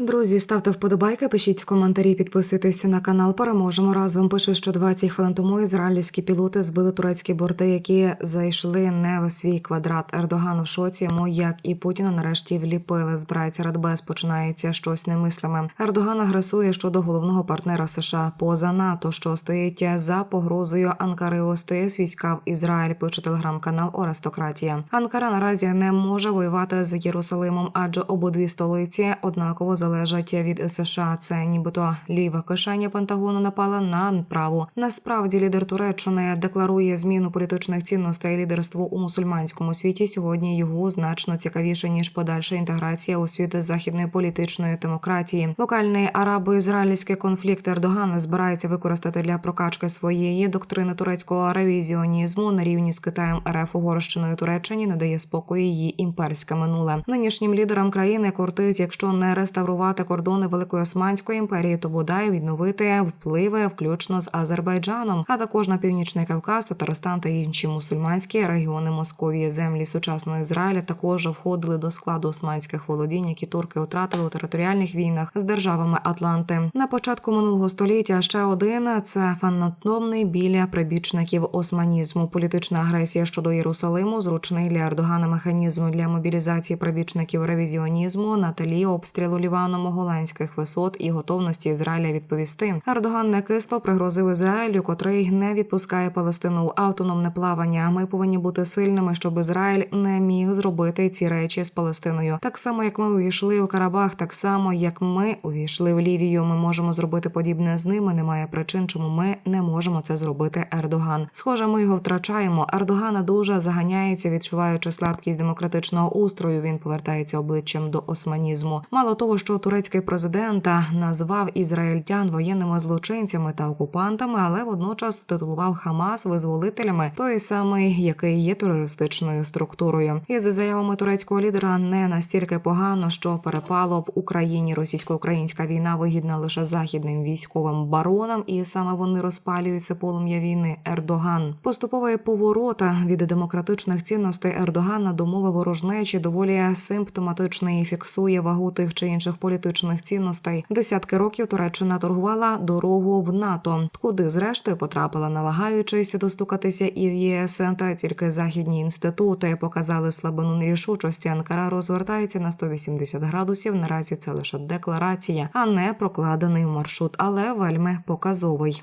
Друзі, ставте вподобайки, пишіть в коментарі, підписуйтесь на канал. Переможемо разом. Пише, що 20 хвилин тому ізраїльські пілоти збили турецькі борти, які зайшли не в свій квадрат. Ердоган в шоці йому, як і Путіна, нарешті вліпили. Збирається Радбез, починається щось немислиме. Ердоган агресує щодо головного партнера США поза НАТО, що стоїть за погрозою Анкари ОСТС війська в Ізраїль. Пише телеграм-канал Аристократія. Анкара наразі не може воювати з Єрусалимом, адже обидві столиці однаково залежать від США. Це нібито ліва кишеня Пентагону напала на праву. Насправді лідер Туреччини декларує зміну політичних цінностей лідерству у мусульманському світі. Сьогодні його значно цікавіше ніж подальша інтеграція у світ західної політичної демократії. Локальний арабо-ізраїльський конфлікт Ердоган збирається використати для прокачки своєї доктрини турецького ревізіонізму на рівні з Китаєм РФ Угорщиною Туреччині не дає спокою її імперське минуле. Нинішнім лідерам країни кортить, якщо не реставрувати кордони Великої Османської імперії, то бодай відновити впливи, включно з Азербайджаном, а також на північний Кавказ, Татарстан та інші мусульманські регіони Московії. Землі сучасного Ізраїля також входили до складу османських володінь, які турки втратили у територіальних війнах з державами Атланти. На початку минулого століття ще один це фанатомний біля прибічників османізму. Політична агресія щодо Єрусалиму, зручний для Ердогана механізм для мобілізації прибічників ревізіонізму на тлі обстрілу Ліваном голландських висот і готовності Ізраїля відповісти. Ердоган не кисло пригрозив Ізраїлю, котрий не відпускає Палестину в автономне плавання. Ми повинні бути сильними, щоб Ізраїль не міг зробити ці речі з Палестиною. Так само, як ми увійшли в Карабах, так само як ми увійшли в Лівію. Ми можемо зробити подібне з ними. Немає причин, чому ми не можемо це зробити. Ердоган. Схоже, ми його втрачаємо. Ердогана дуже заганяється, відчуваючи слабкість демократичного устрою. Він повертається обличчям до османізму. Мало того, що турецький президент назвав ізраїльтян воєнними злочинцями та окупантами, але водночас титулував Хамас визволителями, той самий, який є терористичною структурою. Із заявами турецького лідера не настільки погано, що перепало в Україні російсько-українська війна вигідна лише західним військовим баронам, і саме вони розпалюються полум'я війни. Ердоган поступовий поворота від демократичних цінностей Ердогана до мови ворожнечі доволі симптоматичний і фіксує вагу тих чи інших політичних цінностей. Десятки років Туреччина торгувала дорогу в НАТО, куди зрештою потрапила, намагаючись достукатися і в ЄС, та тільки західні інститути показали слабину нерішучості. Анкара розвертається на 180 градусів. Наразі це лише декларація, а не прокладений маршрут, але вельми показовий.